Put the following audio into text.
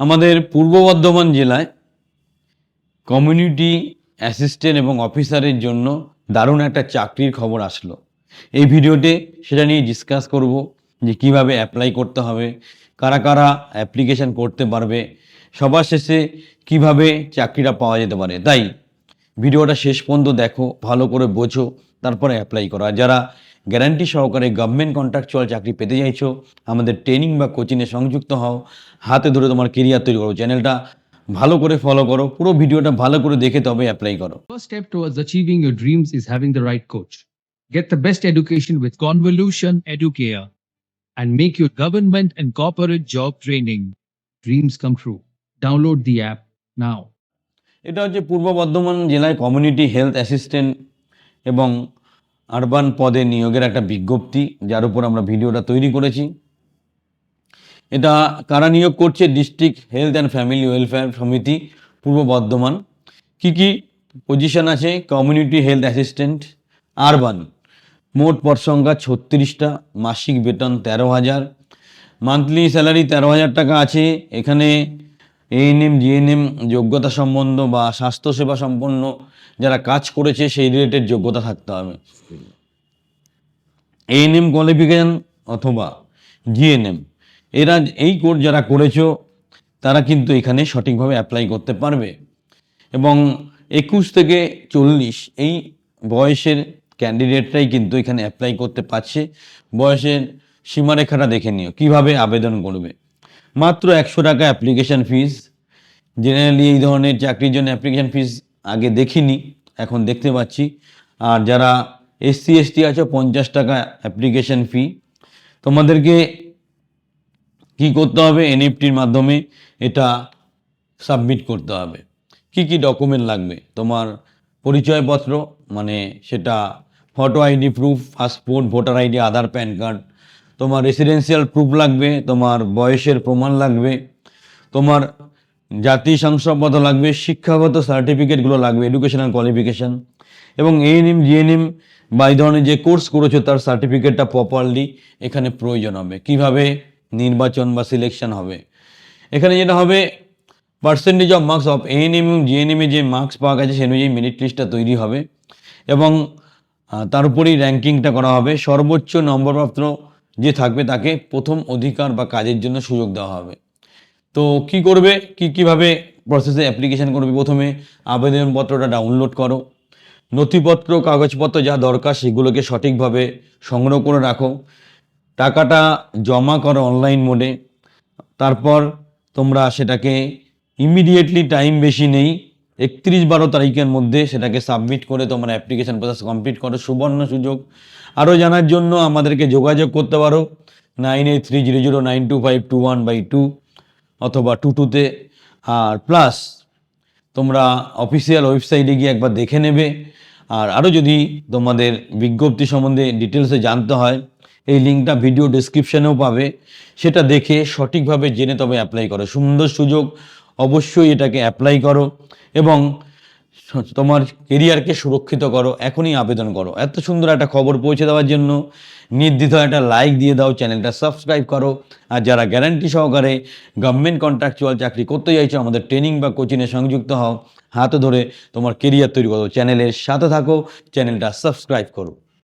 আমাদের পূর্ব বর্ধমান জেলায় community assistant এবং অফিসারের জন্য দারুণ একটা চাকরির খবর আসলো। এই ভিডিওতে সেটা নিয়ে ডিসকাস করব যে কীভাবে অ্যাপ্লাই করতে হবে, কারা কারা অ্যাপ্লিকেশন করতে পারবে, সবার শেষে কীভাবে চাকরিটা পাওয়া যেতে পারে। তাই ভিডিওটা শেষ পর্যন্ত দেখো, ভালো করে বোঝো, তারপরে অ্যাপ্লাই করা। যারা গ্যারান্টি সহকারে গভর্নমেন্ট কন্ট্রাকচুয়াল চাকরি পেতে চাইছো আমাদের ট্রেনিং বা কোচিংয়ে সংযুক্ত হও হাতে ধরে তোমার কেরিয়ার তৈরি করো চ্যানেলটা ভালো করে ফলো করো পুরো ভিডিওটা ভালো করে দেখে তবে অ্যাপ্লাই করো। First step towards achieving your dreams is having the right coach get the best education with convolution educare and make your government and corporate job training dreams come true download the app now এটা হচ্ছে পূর্ব বর্ধমান জেলায় community health assistant এবং urban পদে নিয়োগের একটা বিজ্ঞপ্তি, যার উপর আমরা ভিডিওটা তৈরি করেছি। এটা কারা নিয়োগ করছে? District health and family welfare সমিতি, পূর্ব বর্ধমান। কি কি পজিশন আছে? Community health assistant, urban. মোট পদ সংখ্যা ছত্রিশটা, মাসিক বেতন তেরো হাজার। মান্থলি স্যালারি তেরো হাজার টাকা আছে। এখানে এএনএম জিএনএম যোগ্যতা সম্বন্ধ বা স্বাস্থ্যসেবা সম্পন্ন যারা কাজ করেছে, সেই রিলেটেড যোগ্যতা থাকতে হবে। এএনএম কোয়ালিফিকেশন অথবা জিএনএম এরা এই কোর্স যারা করেছ, তারা কিন্তু এখানে সঠিকভাবে অ্যাপ্লাই করতে পারবে। এবং একুশ থেকে চল্লিশ, এই বয়সের ক্যান্ডিডেটরাই কিন্তু এখানে অ্যাপ্লাই করতে পারছে। বয়সের সীমারেখাটা দেখে নিও, কীভাবে আবেদন করবে। মাত্র একশো টাকা অ্যাপ্লিকেশন ফিস জেনারেলি এই ধরনের চাকরির জন্য অ্যাপ্লিকেশন ফিস আগে দেখিনি, এখন দেখতে পাচ্ছি। আর যারা এসসি, এসটি আছে, পঞ্চাশ টাকা অ্যাপ্লিকেশন ফি তোমাদেরকে কি করতে হবে? এনএফটির মাধ্যমে এটা সাবমিট করতে হবে। কি কি ডকুমেন্ট লাগবে? তোমার পরিচয়পত্র মানে সেটা photo ID proof passport voter ID Aadhaar PAN card তোমার রেসিডেন্সিয়াল প্রুফ লাগবে, তোমার বয়সের প্রমাণ লাগবে। তোমার জাতি শংসাপত্র লাগবে, শিক্ষাগত সার্টিফিকেটগুলো লাগবে এডুকেশনাল কোয়ালিফিকেশান এবং এএনএম জিএনএম বা এই ধরনের যে কোর্স করেছ, তার সার্টিফিকেটটা প্রপারলি এখানে প্রয়োজন হবে। কীভাবে? নির্বাচন বা সিলেকশন হবে। এখানে যেটা হবে percentage of marks of ANM এবং জিএনএমে যে মার্কস পাওয়া গেছে সে অনুযায়ী মেরিট লিস্টটা তৈরি হবে এবং তার উপরেই র্যাঙ্কিংটা করা হবে। সর্বোচ্চ নম্বরপ্রাপ্ত যে থাকবে, তাকে প্রথম অধিকার বা কাজের জন্য সুযোগ দেওয়া হবে। তো কি করবে? কি, কীভাবে প্রসেসে অ্যাপ্লিকেশন করবে? প্রথমে আবেদনপত্রটা ডাউনলোড করো। নথিপত্র, কাগজপত্র যা দরকার সেগুলোকে সঠিকভাবে সংগ্রহ করে রাখো। টাকাটা জমা করো অনলাইন মোডে তারপর তোমরা সেটাকে ইমিডিয়েটলি টাইম বেশি নেই। একত্রিশ বারো তারিখের মধ্যে সেটাকে সাবমিট করে তোমরা অ্যাপ্লিকেশন প্রসেস কমপ্লিট করো। সুবর্ণ সুযোগ। আরও জানার জন্য আমাদেরকে যোগাযোগ করতে পারো। Nine eight three zero zero nine two five two one by two অথবা টুটুতে। আর প্লাস তোমরা অফিসিয়াল ওয়েবসাইটে গিয়ে একবার দেখে নেবে। আর আরও যদি তোমাদের বিজ্ঞপ্তি সম্বন্ধে ডিটেলসে জানতে হয়, এই লিঙ্কটা ভিডিও ডিসক্রিপশানেও পাবে। সেটা দেখে সঠিকভাবে জেনে তবে অ্যাপ্লাই করো। সুন্দর সুযোগ। অবশ্যই এটাকে অ্যাপ্লাই করো। এবং তোমার কেরিয়ারকে সুরক্ষিত করো, এখনই আবেদন করো। এত সুন্দর একটা খবর পৌঁছে দেওয়ার জন্য নির্দিত একটা লাইক দিয়ে দাও চ্যানেলটা সাবস্ক্রাইব করো। আর যারা গ্যারান্টি সহকারে গভর্নমেন্ট কন্ট্রাকচুয়াল চাকরি করতে চাইছো, আমাদের ট্রেনিং বা কোচিংয়ে সংযুক্ত হও, হাতে ধরে তোমার কেরিয়ার তৈরি করো। চ্যানেলের সাথে থাকো চ্যানেলটা সাবস্ক্রাইব করো।